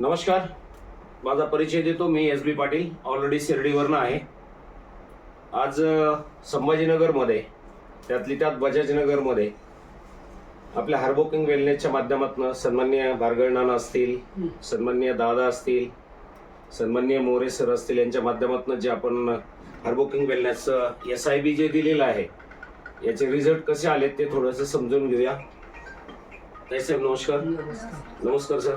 नमस्कार. माझा परिचय देतो. मी एस बी पाटील ऑलरेडी शिर्डीवरनं आहे. आज संभाजीनगरमध्ये त्यातली त्यात बजाजनगरमध्ये आपल्या हार्बोकिंग वेलनेसच्या माध्यमातून सन्मान्य बारगळनाना असतील सन्मान्य दादा असतील सन्मान्य मोरे सर असतील यांच्या माध्यमातून जे आपण हार्बोकिंग वेलनेसचं एस आय बी जे दिलेलं आहे याचे रिझल्ट कसे आलेत ते थोडंसं समजून घेऊया. ताई साहेब नमस्कार. नमस्कार सर.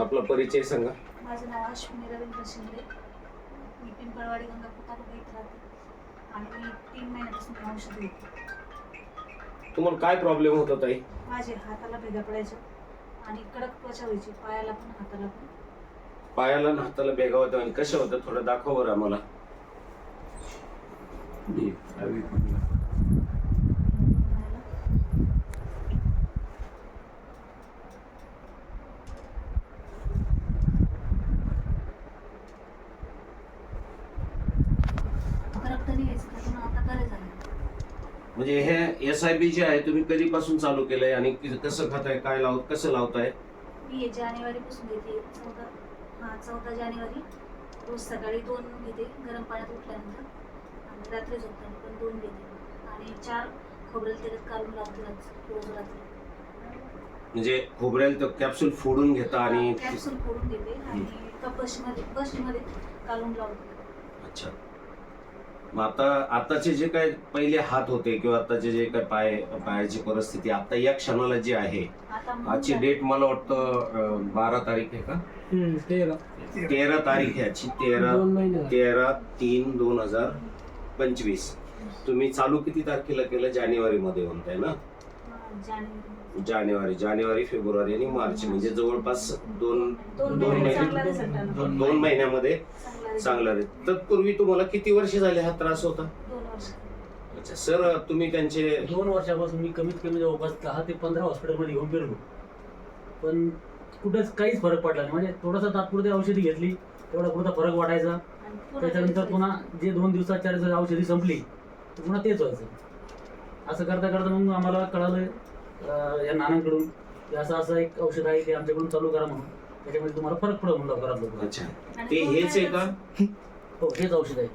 आपला परिचय सांगा. माझं नाव अश्विनी रवींद्र शिंदे. मी पिंपळवाडी गंगापूर तालुका इथे राहते. आणि मी तीन महिन्यापासून औषध घेते. तुम्हाला काय प्रॉब्लेम होता ताई? माझे हाताला भेगा पडायच्या आणि कडक त्वचा व्हायची. पायाला पण हाताला पण. पायाला आणि हाताला बेगा होत्या आणि कशा होत्या? थोडं दाखव बरं आम्हाला पायाला. रक्त निघायचं त्यातून आता बरे झाले म्हणजे हे एस आय बी जे आहे तुम्ही कधीपासून चालू केलंय आणि कि- कसं खाताय काय लावत कसं लावताय? मी जानेवारीपासून घेते. चौदा हा चौदा जानेवारी. रोज सकाळी दोन घेते गरम पाण्यात उठल्यानंतर. आणि रात्री झोपताना पण दोन घेते. आणि चार खोबरेल तेलात काढून लावते रोज रोज रात्री. म्हणजे खोबरेल तर कॅप्सूल फोडून घेता आणि कॅप्सूल फोडून घेते आणि एका बसमध्ये बसमध्ये काढून लावते. अच्छा. मग आता आताचे जे काय पहिले हात होते किंवा आताचे जे काय पाय पायाची परिस्थिती आता या क्षणाला जी आहे आजची डेट मला वाटतं बारा तारीख आहे का? तेरा. तेरा तारीख आहे आजची तेरा. तेरा तीन दोन हजार पंचवीस. तुम्ही चालू किती तारखेला केलं? जानेवारी मध्ये म्हणताय ना? जानेवारी जानेवारी फेब्रुवारी आणि मार्च. म्हणजे जवळपास दोन दोन दोन महिने दोन महिन्यामध्ये चांगला रे तत्पूर्वी तुम्हाला किती वर्ष झाले हा त्रास होता? दोन वर्ष. अच्छा सर तुम्ही त्यांचे दोन वर्षापासून मी कमीत कमी जवळपास दहा ते पंधरा हॉस्पिटलमध्ये घेऊन फिरलो. पण कुठेच काहीच फरक पडला नाही. म्हणजे थोडासा तात्पुरती औषधी घेतली तेवढा पुरता फरक वाटायचा. त्याच्यानंतर पुन्हा जे दोन दिवसात चार दिवसात औषधी संपली तर पुन्हा तेच व्हायचं. असं करता करता मग आम्हाला कळालं या नानांकडून. की असं असं एक औषध आहे ते आमच्याकडून चालू करा म्हणून. त्याच्यामध्ये तुम्हाला फरक पडेल म्हणून लवकरात लवकर अच्छा. आणि ते दोन हेच आहे का? महिन्यातच- हो हेच औषध आहे.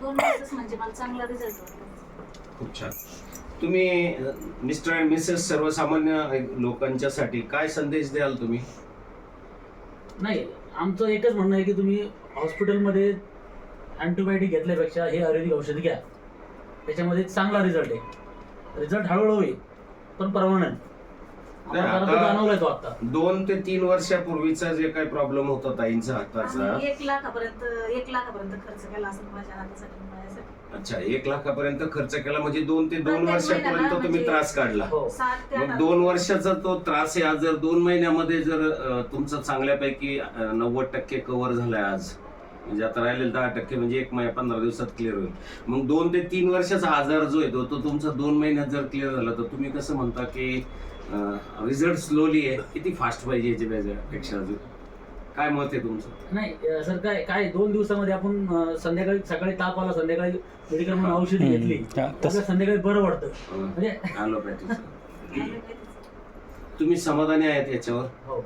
दोन महिन्यातच म्हणजे मला चांगला रिझल्ट वाटला खूप छान. तुम्ही मिस्टर अँड मिसेस सर्वसामान्य लोकांच्यासाठी काय संदेश द्याल तुम्ही? नाही आमचं एकच म्हणणं आहे की तुम्ही हॉस्पिटलमध्ये अँटीबायोटिक घेतल्यापेक्षा हे आयुर्वेदिक औषध घ्या. त्याच्यामध्ये चांगला रिझल्ट आहे. रिझल्ट हळूहळू होईल. पण परमनंट नाही, आम्हाला आता- जाणवलाय तो आता. दोन ते तीन वर्षापूर्वीचा जे काही प्रॉब्लेम होता ताईंचा हाताचा आम्ही एक लाखापर्यंत एक लाखापर्यंत खर्च केला असेल माझ्या हातासाठी माझ्यासाठी. अच्छा एक लाखापर्यंत खर्च केला म्हणजे दोन ते दोन प्रत्येक वर्षापर्यंत तुम्ही म्हणजे- त्रास काढला. हो सात ते मग दोन वर्षाचा तो त्रास आहे आज जर दोन महिन्यामध्ये जर अ, तुमचा चांगल्यापैकी नव्वद टक्के कव्हर झालाय आज. म्हणजे आता राहिलेले दहा टक्के म्हणजे एक महिना पंधरा दिवसात क्लिअर होईल. मग दोन ते तीन वर्षाचा आजार जो आहे तो तुमचा दोन महिन्यात जर क्लिअर झाला तर तुम्ही कसं म्हणता की रिझल्ट स्लोली आहे किती फास्ट पाहिजे याच्या पेक्षा अजून? काय मत आहे तुमचं? नाही सर काय काय दोन दिवसामध्ये आपण संध्याकाळी सकाळी ताप आला संध्याकाळी मेडिकल म्हणून औषधी घेतली. संध्याकाळी बरं वाटतं. अ, म्हणजे ॲलोपॅथीचं. तुम्ही समाधानी आहेत याच्यावर? हो.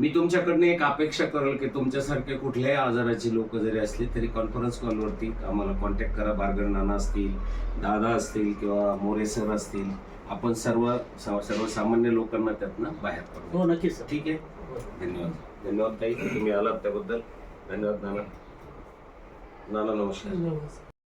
मी तुमच्याकडनं एक अपेक्षा करेल की तुमच्यासारखे कुठल्याही आजाराची लोक जरी असली तरी कॉन्फरन्स कॉलवरती आम्हाला कॉन्टॅक्ट करा. बारगड नाना असतील दादा असतील किंवा मोरे सर असतील आपण सर्व सा- सर्वसामान्य लोकांना त्यातनं बाहेर पडू. हो नक्कीच सर. ठीक आहे? हो. धन्यवाद. धन्यवाद ताई तुम्ही आलात त्याबद्दल. धन्यवाद नाना. नाना नमस्कार. नमस्कार